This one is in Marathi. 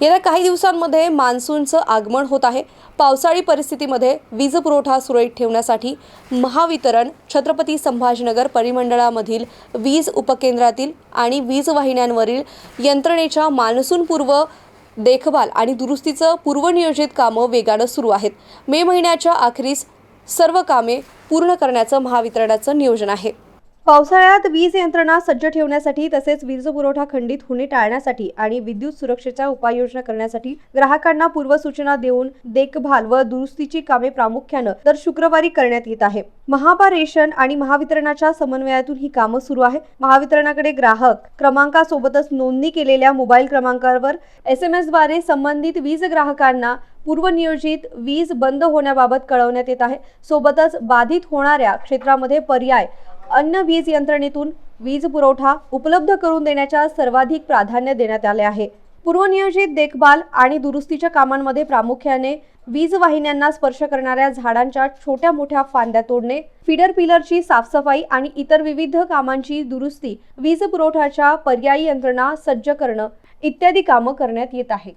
येत्या काही दिवसांमध्ये मान्सूनचं आगमन होत आहे. पावसाळी परिस्थितीमध्ये वीज पुरवठा सुरळीत ठेवण्यासाठी महावितरण छत्रपती संभाजीनगर परिमंडळामधील वीज उपकेंद्रातील आणि वीज वाहिन्यांवरील यंत्रणेच्या मान्सूनपूर्व देखभाल आणि दुरुस्तीचं पूर्वनियोजित कामं वेगानं सुरू आहेत. मे महिन्याच्या अखेरीस सर्व कामे पूर्ण करण्याचं महावितरणाचं नियोजन आहे. पावसाळ्यात वीज यंत्रणा सज्ज ठेवण्यासाठी तसेच वीज पुरवठा खंडित होणे टाळण्यासाठी आणि विद्युत सुरक्षेच्या उपाययोजना करण्यासाठी ग्राहकांना पूर्वसूचना देऊन देखभाल व दुरुस्तीची कामे प्रामुख्यानं दर शुक्रवारी करण्यात येत आहे. महापा रेशन आणि महावितरणाच्या समन्वयातून ही कामं सुरू आहे महावितरणाकडे ग्राहक क्रमांकासोबतच नोंदणी केलेल्या मोबाईल क्रमांकावर एस एम एसद्वारे संबंधित वीज ग्राहकांना पूर्वनियोजित वीज बंद होण्याबाबत कळवण्यात येत आहे. सोबतच बाधित होणाऱ्या क्षेत्रामध्ये पर्याय अन्न वीज यंत्रणेतून वीज पुरवठा उपलब्ध करून देण्याच्या सर्वाधिक प्राधान्य देण्यात आले आहे. पूर्वनियोजित देखभाल आणि दुरुस्तीच्या कामांमध्ये प्रामुख्याने वीज वाहिन्यांना स्पर्श करणाऱ्या झाडांच्या छोट्या मोठ्या फांद्या तोडणे फिडर पिलरची साफसफाई आणि इतर विविध कामांची दुरुस्ती वीज पुरवठ्याच्या पर्यायी यंत्रणा सज्ज करणं इत्यादी कामं करण्यात येत आहे.